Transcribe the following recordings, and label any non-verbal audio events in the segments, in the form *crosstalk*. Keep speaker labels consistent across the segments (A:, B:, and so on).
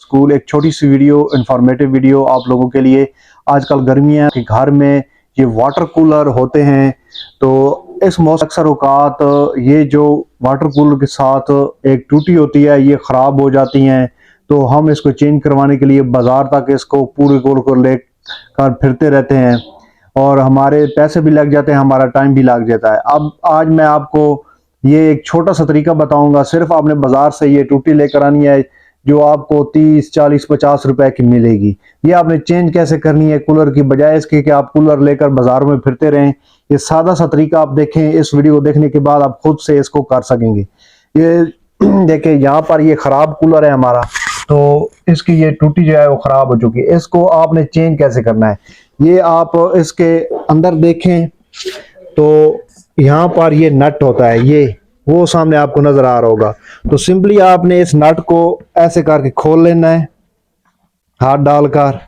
A: School, एक छोटी सी video informative video आप लोगों के लिए। आजकल गर्मियाँ के घर में ये वाटर कूलर होते हैं तो इस मौसम अक्सर अवकात ये जो वाटर कूलर के साथ एक टूटी होती है, ये ख़राब हो जाती हैं। तो हम इसको चेंज करवाने के लिए बाज़ार तक इसको पूरे गोल को ले कर फिरते रहते हैं। और हमारे पैसे भी लग जाते हैं, हमारा टाइम भी लग जाता है। अब आज मैं आपको ये एक छोटा सा तरीका बताऊँगा। सिर्फ़ आपने बाज़ार से ये टूटी लेकर आनी है जो आपको 30, 40, 50 रुपए की मिलेगी। ये आपने चेंज कैसे करनी है कूलर की बजाय इसके कि आप कूलर लेकर बाज़ार में फिरते रहें। ये सादा सा तरीका आप देखें इस वीडियो को देखने के बाद आप खुद से इसको कर सकेंगे। ये *clears throat* देखें यहाँ पर ये ख़राब कूलर है हमारा। तो इसकी ये टूटी जो है वो ख़राब हो चुकी है। इसको आपने चेंज कैसे करना है? ये आप इसके अंदर देखें तो यहाँ पर ये नट होता है ये। वो सामने आपको नज़र आ रहा होगा। तो सिंपली आपने इस नट को ऐसे करके खोल लेना है। हाथ डालकर।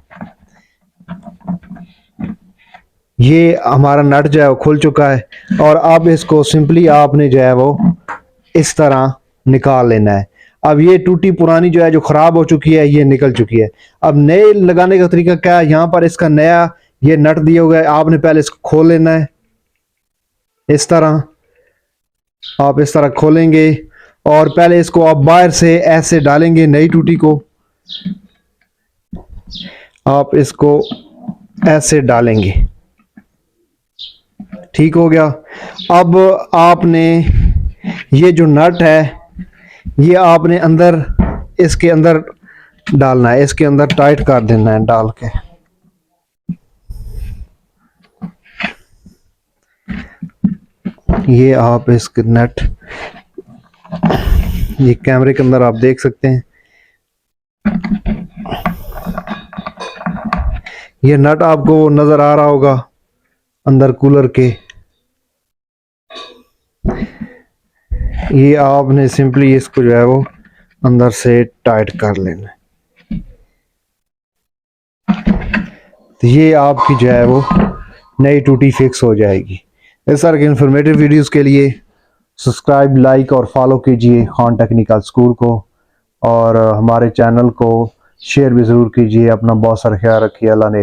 A: ये हमारा नट जो है वो खुल चुका है और अब इसको सिंपली आपने जो है वो इस तरह निकाल लेना है। अब ये टूटी पुरानी जो है, जो खराब हो चुकी है, ये निकल चुकी है। अब नए लगाने का तरीका क्या है? यहाँ पर इसका नया ये नट दिया हुआ है। आपने पहले इसको खोल लेना है। इस तरह। आप इस तरह खोलेंगे और पहले इसको आप बाहर से ऐसे डालेंगे नई टूटी को। आप इसको ऐसे डालेंगे। ठीक हो गया। अब आपने ये जो नट है, ये आपने अंदर, इसके अंदर डालना है, इसके अंदर टाइट कर देना है डाल के। ये आप इसके नेट, ये कैमरे के अंदर आप देख सकते हैं। ये नट आपको नज़र आ रहा होगा अंदर कूलर के। ये आपने सिंपली इसको जो है वो अंदर से टाइट कर लेना तो ये आपकी जो है वो नई टूटी फिक्स हो जाएगी। इस तरह के इंफॉर्मेटिव वीडियोस के लिए सब्सक्राइब लाइक और फॉलो कीजिए हॉन टेक्निकल स्कूल को और हमारे चैनल को शेयर भी ज़रूर कीजिए, अपना बहुत सारा ख्याल रखिए, अल्लाह ने